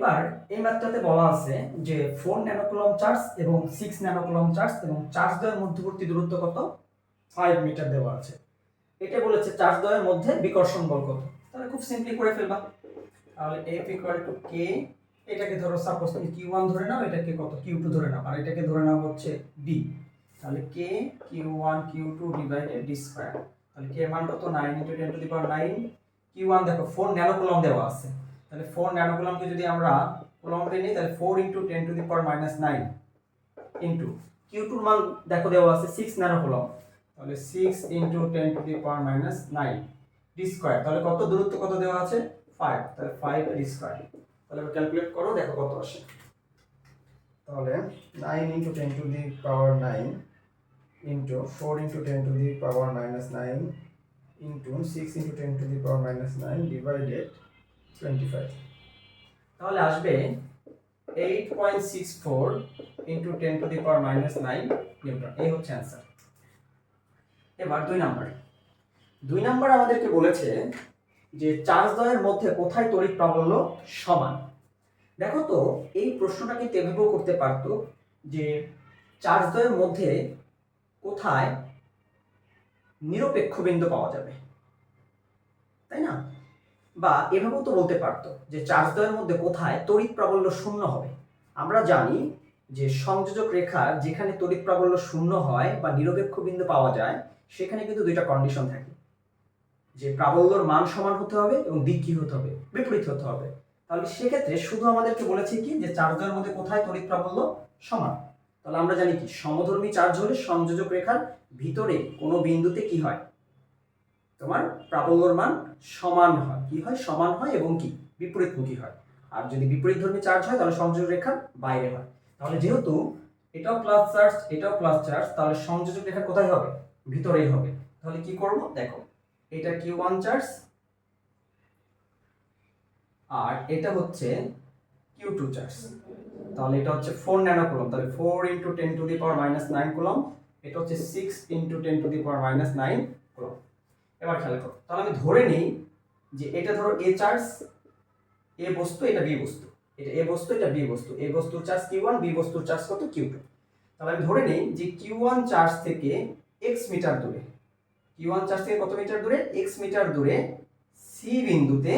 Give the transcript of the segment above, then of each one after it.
এবার এই ম্যাথটাতে বলা আছে যে ফোর ন্যানোকুলম চার্জ এবং সিক্স ন্যানোকুলম চার্জ এবং চার্জ দ্বয়ের মধ্যবর্তী দূরত্ব কত? ফাইভ মিটার দেওয়া আছে। এটা বলেছে চার্জ দ্বয়ের মধ্যে বিকর্ষণ বল কত তাহলে খুব সিম্পলি করে ফেলবা। তাহলে এফ ইকুয়াল টু কে এটাকে ধরো সাপোজ তুমি কিউ ওয়ান ধরে নাও, এটাকে কত? কিউ টু ধরে নাও। আর এটাকে ধরে নাও হচ্ছে ডি তাহলে K q one q two divided D square তাহলে কে মান কত? Nine into ten to the power nine q one দেখো ফোর ন্যানোকুলম দেওয়া আছে। তাহলে ফোর ন্যানোকুলমকে যদি আমরা কুলম্বে নিই, তাহলে four into ten to the power minus nine into q টুর মান দেখো দেওয়া আছে সিক্স ন্যানোকুলম তাহলে six into ten to the power minus nine D square তাহলে কত দূরত্ব কত দেওয়া আছে? ফাইভ তাহলে ফাইভ ডি স্কোয়ার তাহলে ক্যালকুলেট করো, দেখো কত আসে। তাহলে nine into ten to the power nine into four into ten to the power minus nine into six into ten to the power minus nine divided twenty five তাহলে আসবে eight point six four into ten to the power minus nine newton এই হচ্ছে answer এবার দুই number দুই number আমাদেরকে বলেছে যে চার্জ দ্বয়ের মধ্যে কোথায় তড়িৎ প্রাবল্য সমান। দেখো তো, এই প্রশ্নটা কিন্তু এভাবেও করতে পারতো যে চার্জ দ্বয়ের মধ্যে কোথায় নিরপেক্ষ বিন্দু পাওয়া যাবে। তাই না? বা এভাবেও তো বলতে পারতো যে চার্জ দ্বয়ের মধ্যে কোথায় তড়িৎ প্রাবল্য শূন্য হবে। আমরা জানি যে সংযোজক রেখার যেখানে তড়িৎ প্রাবল্য শূন্য হয় বা নিরপেক্ষ বিন্দু পাওয়া যায়, সেখানে কিন্তু দুইটা কন্ডিশন থাকে। যে প্রাবল্যর মান সমান হতে হবে এবং দিক কি হতে হবে, বিপরীত হতে হবে। তাহলে সেক্ষেত্রে শুধু আমাদেরকে বলেছে কি যে চার্জ দ্বয়ের মধ্যে কোথায় তড়িৎ প্রাবল্য সমান? তাহলে আমরা জানি কি, সমধর্মী চার্জ হলে সংযোজক রেখার ভিতরে কোনো বিন্দুতে কি হয়? প্রাবল্যর মান সমান হয়। কি হয়? সমান হয় এবং কি? বিপরীতমুখী হয়। আর যদি বিপরীত ধর্মী চার্জ হয়, তাহলে সংযোজক রেখার বাইরে হয়। তাহলে যেহেতু এটাও প্লাস চার্জ এটাও প্লাস চার্জ তাহলে সংযোজক রেখা কোথায় হবে? ভিতরেই হবে। তাহলে কি করব? দেখো, এটা কিউ ওয়ান চার্জ আর এটা হচ্ছে কিউ টু চার্জ তাহলে এটা হচ্ছে ফোর ন্যানো কুলম তাহলে four into ten to the power minus nine coulomb এটা হচ্ছে six into ten to the power minus nine coulomb এবার খেয়াল করো। তাহলে আমি ধরে নিই যে এটা ধরো এ চার্জ এ বস্তু, এটা বি বস্তু। এটা এ বস্তু, এটা বি বস্তু। এ বস্তুর চার্জ কিউ ওয়ান বি বস্তুর চার্জ কত? কিউ টু তাহলে আমি ধরে নিই যে কিউ ওয়ান চার্জ থেকে এক্স মিটার দূরে। কিউ ওয়ান চার্জ থেকে কত মিটার দূরে? এক্স মিটার দূরে সি বিন্দুতে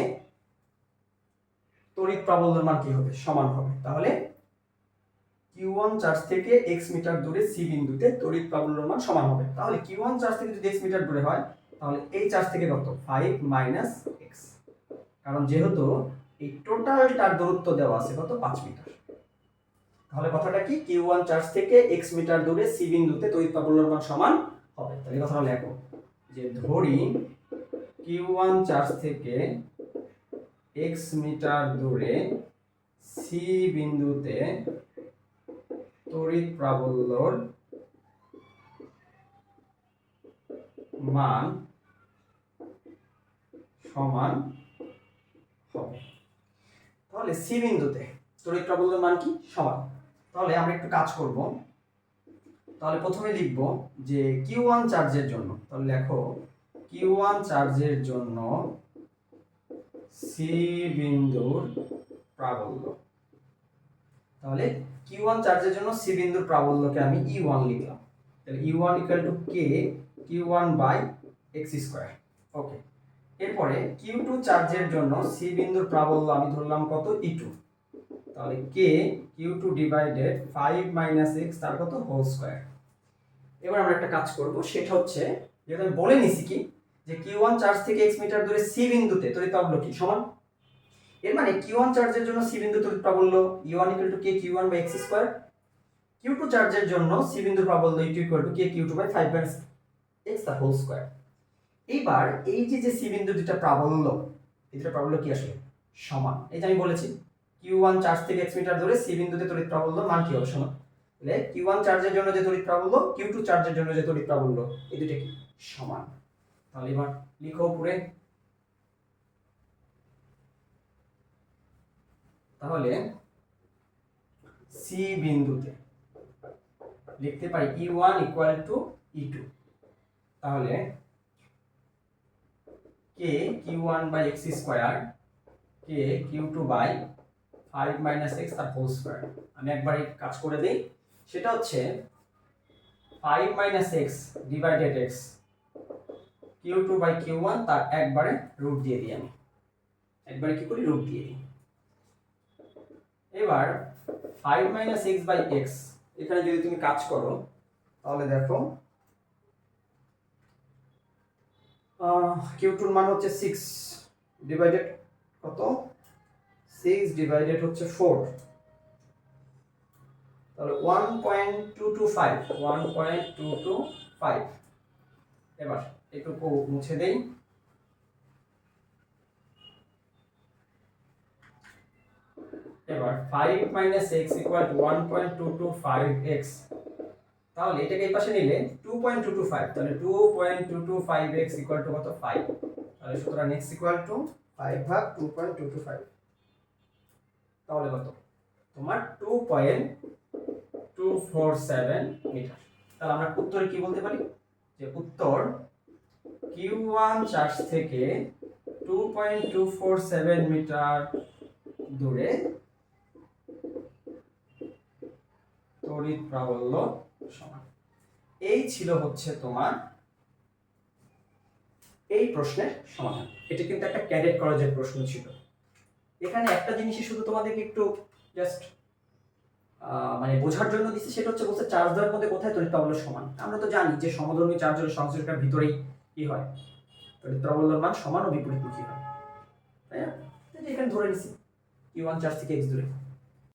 তড়িৎ প্রাবল্যের মান কি হবে? সমান হবে। তাহলে কিউ ওয়ান চার্জ থেকে এক্স মিটার দূরে সি বিন্দুতে তড়িৎ প্রাবল্যের মান সমান হবে। তাহলে কিউ ওয়ান চার্জ থেকে যদি এক্স মিটার দূরে হয় তাহলে এই চার্জ থেকে কত? ফাইভ মাইনাস এক্স কারণ যেহেতু এই টোটালটার দূরত্ব দেওয়া আছে কত? পাঁচ মিটার। তাহলে কথাটা কি? কিউ ওয়ান চার্জ থেকে এক্স মিটার দূরে সি বিন্দুতে তড়িৎ প্রাবল্যের মান সমান হবে। তাহলে এই কথাটা লেখো। যে ধরি কিউ ওয়ান চার্জ থেকে এক্স মিটার দূরে সি বিন্দুতে তড়িৎ প্রাবল্যর মান সমান হবে তাহলে সি বিন্দুতে তড়িৎ প্রাবল্যের মান কি? সমান। তাহলে আমরা একটু কাজ করব। তাহলে প্রথমে লিখব যে কিউ ওয়ান চার্জের জন্য, তাহলে লেখো কিউ ওয়ান চার্জের জন্য সি বিন্দুর প্রাবল্য। তাহলে কিউ ওয়ান চার্জের জন্য সি বিন্দুর প্রাবল্যকে আমি ই ওয়ান লিখলাম। তাহলে E one equal to K q one by x square. Okay. এরপরে কিউ টু চার্জের জন্য সি বিন্দুর প্রাবল্য আমি ধরলাম কত ই টু তাহলে K q two divided five minus x তার কত? হোল স্কোয়ার এবার আমরা একটা কাজ করব, সেটা হচ্ছে যেটা আমি বলে নিছি কি, যে কিউ ওয়ান চার্জ থেকে এক্স মিটার দূরে সি বিন্দুতে তড়িৎ প্রাবল্য কি? সমান। এর মানে কিউ ওয়ান চার্জের জন্য সি বিন্দু তড়িৎ প্রাবল্য E one equal to K q one by x square q two চার্জের জন্য সি বিন্দুর প্রাবল্য E two equal to K q two by five minus x the whole square এইবার এই যে যে সি বিন্দু দুটা প্রাবল্য, এই দুটা প্রাবল্য কি আসলে? সমান। এই যে আমি বলেছি কিউ ওয়ান চার্জ থেকে এক্স মিটার ধরে সি বিন্দুতে তড়িৎ প্রাবল্য মান কি হবে? সমান। তাহলে কিউ ওয়ান চার্জের জন্য যে তড়িৎ প্রাবল্য কিউ টু চার্জের জন্য যে তড়িৎ প্রাবল্য, এই দুটো কি? সমান। তাহলে এবার লিখো পুরে তাহলে সি বিন্দুতে লিখতে পারি E one equal to E two তাহলে K q one by x square K q two by five minus x তার স্কোয়ার আমি একবার কাজ করে দিই। সেটা হচ্ছে five minus x divided x q two by q one তার একবারে রুট দিয়ে দিই আমি। একবারে কি করি? রুট দিয়ে দিই। এবার five minus x by x এখানে যদি তুমি কাজ করো, তাহলে দেখো কিউ টুর মান হচ্ছে সিক্স ডিভাইডেড কত? সিক্স ডিভাইডেড হচ্ছে ফোর তাহলে one point two two five one point two two five এবার এটুকু মুছে দেই। এবার five minus x equal one point two two five x তাহলে এটাকে এই পাশে নিলে two point two two five তাহলে two point two two five x equal to কত? ফাইভ তাহলে সুতরাং এক্স ইকুয়াল টু ফাইভ ভাগ two point two two five তাহলে কত? তোমার two point two four seven metre. তাহলে আমরা উত্তরে কি বলতে পারি? যে উত্তর কিউ ওয়ান চার্জ থেকে two point two four seven metre দূরে তড়িৎ প্রাবল্য সমান। এই ছিল হচ্ছে তোমার এই প্রশ্নের সমাধান। এটা কিন্তু একটা ক্যাডেট কলেজের প্রশ্ন ছিল। এখানে একটা জিনিসই শুধু তোমাদেরকে একটু জাস্ট মানে বোঝার জন্য দিচ্ছে, সেটা হচ্ছে বলছে চার্জ দেওয়ার মধ্যে কোথায় তড়িৎ প্রাবল্য সমান? আমরা তো জানি যে সমধর্মী চার্জের সংশ্লিষ্টের ভিতরেই কি হয়? তড়িৎ প্রাবল্যের মান সমান ও বিপরীতমুখী হয়? তাই না? এখানে ধরে নিছি। কিউ ওয়ান চার্জ থেকে এক্স দূরে।